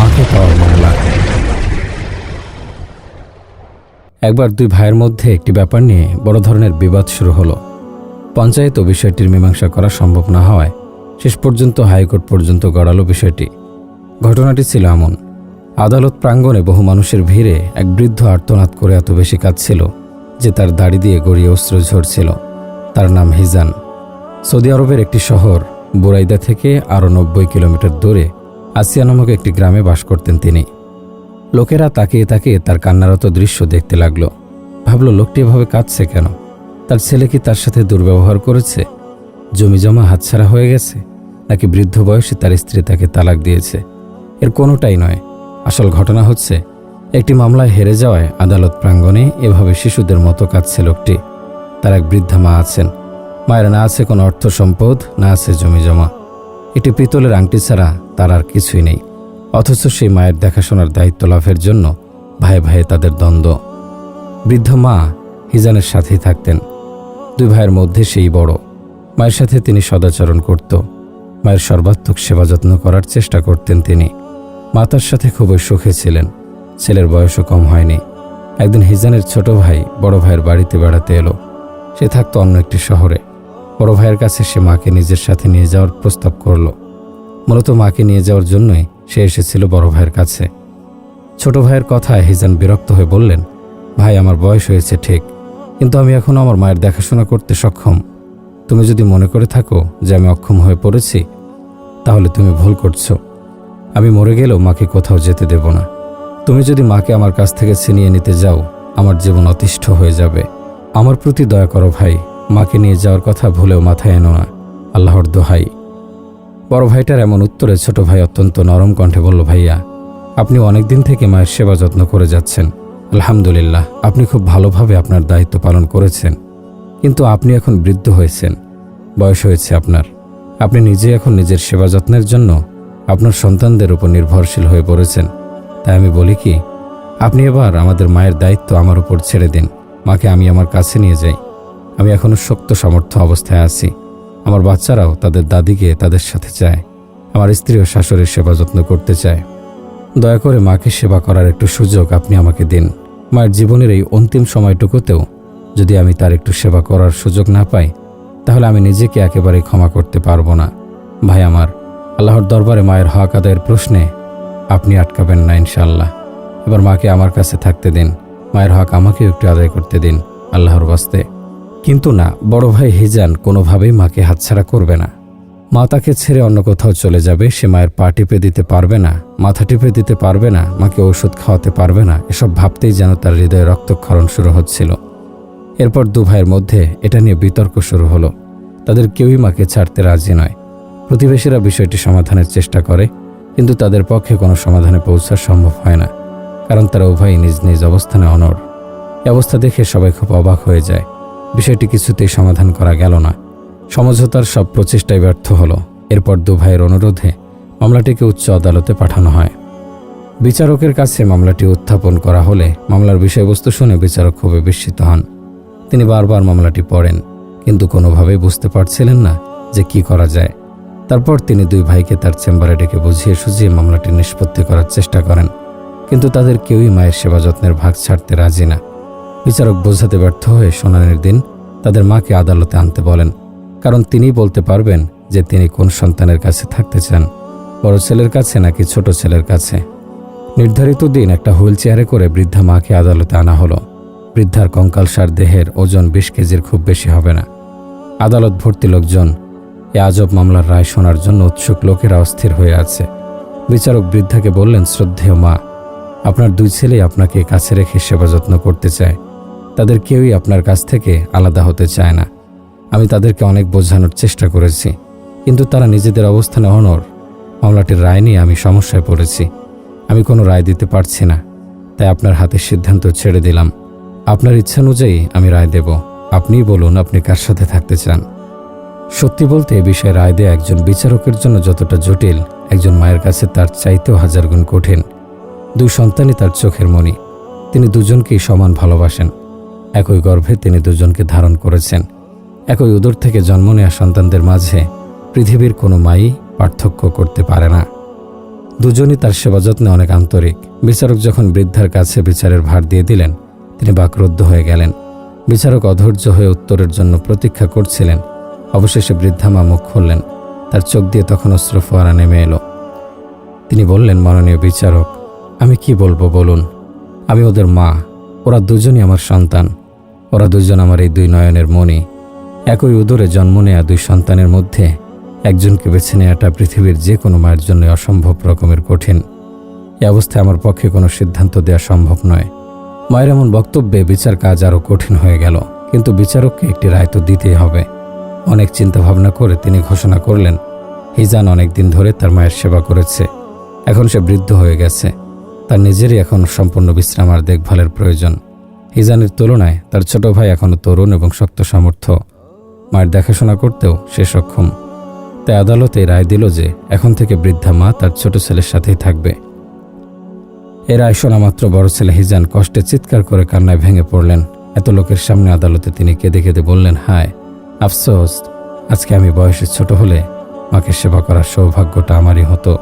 মাকে পাওয়ার মামলা একবার দুই ভাইয়ের মধ্যে একটি ব্যাপার নিয়ে বড় ধরনের বিবাদ শুরু হলো। পঞ্চায়েত ও বিষয়টির মীমাংসা করা সম্ভব না হওয়ায় শেষ পর্যন্ত হাইকোর্ট পর্যন্ত গড়ালো বিষয়টি। ঘটনাটি ছিল এমন, আদালত প্রাঙ্গণে বহু মানুষের ভিড়ে এক বৃদ্ধ আর্তনাদ করে এত বেশি কাঁদছিল যে তার দাড়ি দিয়ে গড়িয়ে অস্ত্র ঝরছিল। তার নাম হিজান। সৌদি আরবের একটি শহর বুরাইদা থেকে আরও নব্বই কিলোমিটার দূরে আসিয়া নামক একটি গ্রামে বাস করতেন তিনি। লোকেরা তাকিয়ে তাকিয়ে তার কান্নারত দৃশ্য দেখতে লাগল। ভাবল, লোকটি এভাবে কাঁদছে কেন? তার ছেলে কি তার সাথে দুর্ব্যবহার করেছে? জমি জমা হাতছাড়া হয়ে গেছে? নাকি বৃদ্ধ বয়সে তার স্ত্রী তাকে তালাক দিয়েছে? এর কোনোটাই নয়। আসল ঘটনা হচ্ছে, একটি মামলায় হেরে যাওয়ায় আদালত প্রাঙ্গণে এভাবে শিশুদের মতো কাঁদছে লোকটি। তার এক বৃদ্ধা মা আছেন। মায়ের না আছে কোনো অর্থ সম্পদ, না আছে জমি জমা। একটি পিতলের আংটি ছাড়া তার আর কিছুই নেই। অথচ সেই মায়ের দেখাশোনার দায়িত্ব লাভের জন্য ভাইয়ে ভাইয়ে তাদের দ্বন্দ্ব। বৃদ্ধ মা হিজানের সাথেই থাকতেন। দুই ভাইয়ের মধ্যে সেই বড়। মায়ের সাথে তিনি সদাচরণ করত। মায়ের সর্বাত্মক সেবা যত্ন করার চেষ্টা করতেন তিনি। মাতার সাথে খুবই সুখে ছিলেন। ছেলের বয়সও কম হয়নি। একদিন হিজানের ছোট ভাই বড় ভাইয়ের বাড়িতে বেড়াতে এলো। সে থাকতো অন্য একটি শহরে। বড় ভাইয়ের কাছে সে মাকে নিজের সাথে নিয়ে যাওয়ার প্রস্তাব করল। মূলত মাকে নিয়ে যাওয়ার জন্যই সে এসেছিল বড় ভাইয়ের কাছে। ছোট ভাইয়ের কথায় হিজান বিরক্ত হয়ে বললেন, ভাই, আমার বয়স হয়েছে, ঠিক। কিন্তু আমি এখনও আমার মায়ের দেখাশোনা করতে সক্ষম। তুমি যদি মনে করে থাকো যে আমি অক্ষম হয়ে পড়েছি, তাহলে তুমি ভুল করছ। আমি মরে গেলেও মাকে কোথাও যেতে দেব না। তুমি যদি মাকে আমার কাছ থেকে ছিনিয়ে নিতে যাও, আমার জীবন অতিষ্ঠ হয়ে যাবে। আমার প্রতি দয়া করো ভাই মাকে নিয়ে যাওয়ার কথা ভুলেও মাথায় এনো না। আল্লাহর দোহাই। বড় ভাইটার এমন উত্তরে ছোট ভাই অত্যন্ত নরম কণ্ঠে বলল, ভাইয়া, আপনি অনেক দিন থেকে মায়ের সেবা যত্ন করে যাচ্ছেন। আলহামদুলিল্লাহ, আপনি খুব ভালোভাবে আপনার দায়িত্ব পালন করেছেন। কিন্তু আপনি এখন বৃদ্ধ হয়েছেন। বয়স হয়েছে আপনার। আপনি নিজে এখন নিজের সেবা যত্নের জন্য আপনার সন্তানদের উপর নির্ভরশীল হয়ে পড়েছেন। তাই আমি বলি কি, আপনি এবার আমাদের মায়ের দায়িত্ব আমার উপর ছেড়ে দিন। মাকে আমি আমার কাছে নিয়ে যাই। আমি এখনও শক্ত সামর্থ্য অবস্থায় আছি। আমার বাচ্চারাও তাদের দাদিকে তাদের সাথে চায়। আমার স্ত্রীও শাশুড়ির সেবা যত্ন করতে চায়। দয়া করে মাকে সেবা করার একটু সুযোগ আপনি আমাকে দিন। মায়ের জীবনের এই অন্তিম সময়টুকুতেও যদি আমি তার একটু সেবা করার সুযোগ না পাই, তাহলে আমি নিজেকে একেবারেই ক্ষমা করতে পারব না। ভাই আমার, আল্লাহর দরবারে মায়ের হক আদায়ের প্রশ্নে আপনি আটকাবেন না ইনশাল্লাহ এবার মাকে আমার কাছে থাকতে দিন। মায়ের হক আমাকেও একটু আদায় করতে দিন। আল্লাহর বাস্তে কিন্তু না, বড় ভাই হিজান কোনোভাবেই মাকে হাতছাড়া করবে না। মা তাকে ছেড়ে অন্য কোথাও চলে যাবে, সে মায়ের পা টিপে দিতে পারবে না, মাথা টিপে দিতে পারবে না, মাকে ওষুধ খাওয়াতে পারবে না, এসব ভাবতেই যেন তার হৃদয়ে রক্তক্ষরণ শুরু হচ্ছিল। এরপর দু ভাইয়ের মধ্যে এটা নিয়ে বিতর্ক শুরু হলো। তাদের কেউই মাকে ছাড়তে রাজি নয়। প্রতিবেশীরা বিষয়টি সমাধানের চেষ্টা করে, কিন্তু তাদের পক্ষে কোনো সমাধানে পৌঁছা সম্ভব হয় না, কারণ তারা উভয়ই নিজ নিজ অবস্থানে অনড়। অবস্থা দেখে সবাই খুব অবাক হয়ে যায়। বিষয়টি কিছুতেই সমাধান করা গেল না। সমঝোতার সব প্রচেষ্টায় ব্যর্থ হলো। এরপর দু ভাইয়ের অনুরোধে মামলাটিকে উচ্চ আদালতে পাঠানো হয়। বিচারকের কাছে মামলাটি উত্থাপন করা হলে মামলার বিষয়বস্তু শুনে বিচারক খুবই বিস্মিত হন। তিনি বারবার মামলাটি পড়েন, কিন্তু কোনোভাবেই বুঝতে পারছিলেন না যে কি করা যায়। তারপর তিনি দুই ভাইকে তার চেম্বারে ডেকে বুঝিয়ে সুঝিয়ে মামলাটি নিষ্পত্তি করার চেষ্টা করেন, কিন্তু তাদের কেউই মায়ের সেবা যত্নের ভাগ ছাড়তে রাজি না। বিচারক বোঝাতে ব্যর্থ হয়ে শুনানির দিন তাদের মাকে আদালতে আনতে বলেন, কারণ তিনি বলতে পারবেন যে তিনি কোন সন্তানের কাছে থাকতে চান, বড় ছেলের কাছে নাকি ছোট ছেলের কাছে। নির্ধারিত দিন একটা হুইল চেয়ারে করে বৃদ্ধা মাকে আদালতে আনা হলো। বৃদ্ধার কঙ্কালসার দেহের ওজন বিশ কেজির খুব বেশি হবে না। আদালত ভর্তি লোকজন এ আজব মামলার রায় শোনার জন্য উৎসুক লোকেরা অস্থির হয়ে আছে। বিচারক বৃদ্ধাকে বললেন, শ্রদ্ধেয় মা, আপনার দুই ছেলেই আপনাকে কাছে রেখে সেবা যত্ন করতে চায়। তাদের কেউই আপনার কাছ থেকে আলাদা হতে চায় না। আমি তাদেরকে অনেক বোঝানোর চেষ্টা করেছি, কিন্তু তারা নিজেদের অবস্থানে অনর মামলাটির রায় নিয়ে আমি সমস্যায় পড়েছি। আমি কোনো রায় দিতে পারছি না, তাই আপনার হাতে সিদ্ধান্ত ছেড়ে দিলাম। আপনার ইচ্ছা অনুযায়ী আমি রায় দেব। আপনিই বলুন আপনি কার সাথে থাকতে চান। সত্যি বলতে এ বিষয়ে রায় দেয়া একজন বিচারকের জন্য যতটা জটিল, একজন মায়ের কাছে তার চাইতেও হাজার গুণ কঠিন। দুই সন্তানই তার চোখের মণি। তিনি দুজনকেই সমান ভালোবাসেন। একই গর্ভে তিনি দুজনকে ধারণ করেছেন। একই উদর থেকে জন্ম নেওয়া সন্তানদের মাঝে পৃথিবীর কোনো মাই পার্থক্য করতে পারে না। দুজনই তার সেবা যত্নে অনেক আন্তরিক। বিচারক যখন বৃদ্ধার কাছে বিচারের ভার দিয়ে দিলেন, তিনি বাকরুদ্ধ হয়ে গেলেন। বিচারক অধৈর্য হয়ে উত্তরের জন্য প্রতীক্ষা করছিলেন। অবশেষে বৃদ্ধা মা মুখ খুললেন। তার চোখ দিয়ে তখন অস্ত্র ফোয়ারা নেমে এলো। তিনি বললেন, মাননীয় বিচারক, আমি কি বলব বলুন? আমি ওদের মা। ওরা দুজনই আমার সন্তান। ওরা দুজন আমার এই দুই নয়নের মণি। একই উদরে জন্ম নেয়া দুই সন্তানের মধ্যে একজনকে বেছে নেওয়াটা পৃথিবীর যে কোনো মায়ের জন্য অসম্ভব রকমের কঠিন। এ অবস্থায় আমার পক্ষে কোনো সিদ্ধান্ত দেওয়া সম্ভব নয়। মায়ের এমন বক্তব্যে বিচার কাজ আরও কঠিন হয়ে গেল, কিন্তু বিচারককে একটি রায় তো দিতেই হবে। অনেক চিন্তা ভাবনা করে তিনি ঘোষণা করলেন হিজান অনেক দিন ধরে তার মায়ের সেবা করেছে। এখন সে বৃদ্ধ হয়ে গেছে। তার নিজেরই এখন সম্পূর্ণ বিশ্রাম আর দেখভালের প্রয়োজন। হিজানের তুলনায় তার ছোট ভাই এখনও তরুণ এবং শক্ত সামর্থ্য। মায়ের দেখাশোনা করতেও সে সক্ষম। তাই আদালতে রায় দিল যে, এখন থেকে বৃদ্ধা মা তার ছোট ছেলের সাথেই থাকবে। এ রায় শোনা মাত্র বড় ছেলে হিজান কষ্টে চিৎকার করে কান্নায় ভেঙে পড়লেন। এত লোকের সামনে আদালতে তিনি কেঁদে কেঁদে বললেন, হায়, আফসোস, আজকে আমি বয়সে ছোট হলে মাকে সেবা করার সৌভাগ্যটা আমারই হতো।